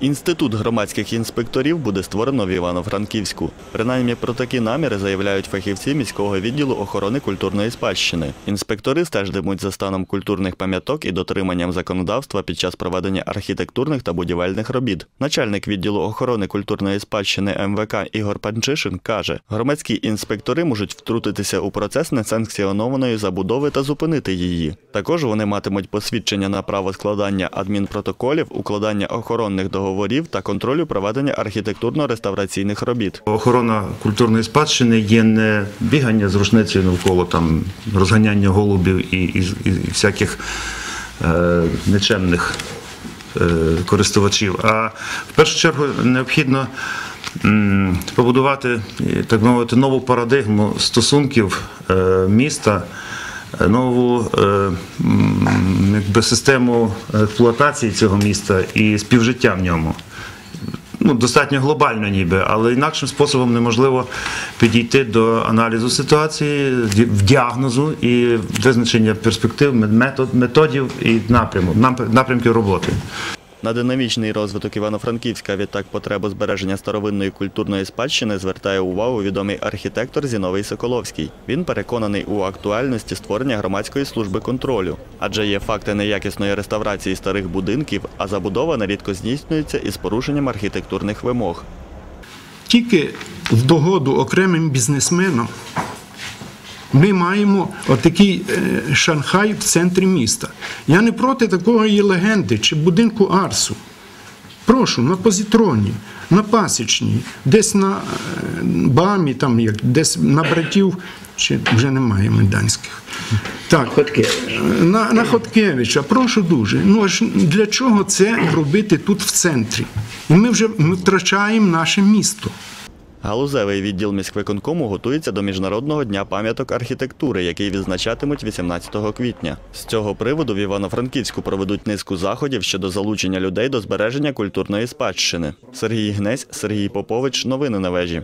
Інститут громадських інспекторів буде створено в Івано-Франківську. Принаймні про такі наміри заявляють фахівці міського відділу охорони культурної спадщини. Інспектори стежитимуть за станом культурних пам'яток і дотриманням законодавства під час проведення архітектурних та будівельних робіт. Начальник відділу охорони культурної спадщини МВК Ігор Панчишин каже, громадські інспектори можуть втрутитися у процес несанкціонованої забудови та зупинити її. Також вони матимуть посвідчення на право складання адмінпротоколів, укладання охоронних договорів та контролю проведення архітектурно-реставраційних робіт. Охорона культурної спадщини є не бігання з рушницею навколо там розганяння голубів і, і, і всяких е, нечемних е, користувачів. А в першу чергу необхідно побудувати, е, так мовити, нову парадигму стосунків е, міста. Нову е, якби, систему експлуатації цього міста і співжиття в ньому ну, достатньо глобально ніби, але інакшим способом неможливо підійти до аналізу ситуації, в діагнозу і визначення перспектив, метод, методів і напряму, напр- напрямків роботи. На динамічний розвиток Івано-Франківська, відтак потребу збереження старовинної культурної спадщини звертає увагу відомий архітектор Зіновий Соколовський. Він переконаний у актуальності створення громадської служби контролю, адже є факти неякісної реставрації старих будинків, а забудова нерідко здійснюється із порушенням архітектурних вимог. тільки в догоду окремим бізнесменам ми маємо отакий е, Шанхай в центрі міста. Я не проти такої легенди чи будинку Арсу. Прошу, на позитроні, на пасічній, десь на е, Бамі, там, як, десь на братів, чи вже немає майданських. Так, на, на Хоткевича, прошу дуже. Ну аж для чого це робити тут в центрі? І ми вже ми втрачаємо наше місто. Галузевий відділ міськвиконкому готується до Міжнародного дня пам'яток архітектури, який відзначатимуть 18 квітня. З цього приводу в Івано-Франківську проведуть низку заходів щодо залучення людей до збереження культурної спадщини. Сергій Гнесь, Сергій Попович. Новини на вежі.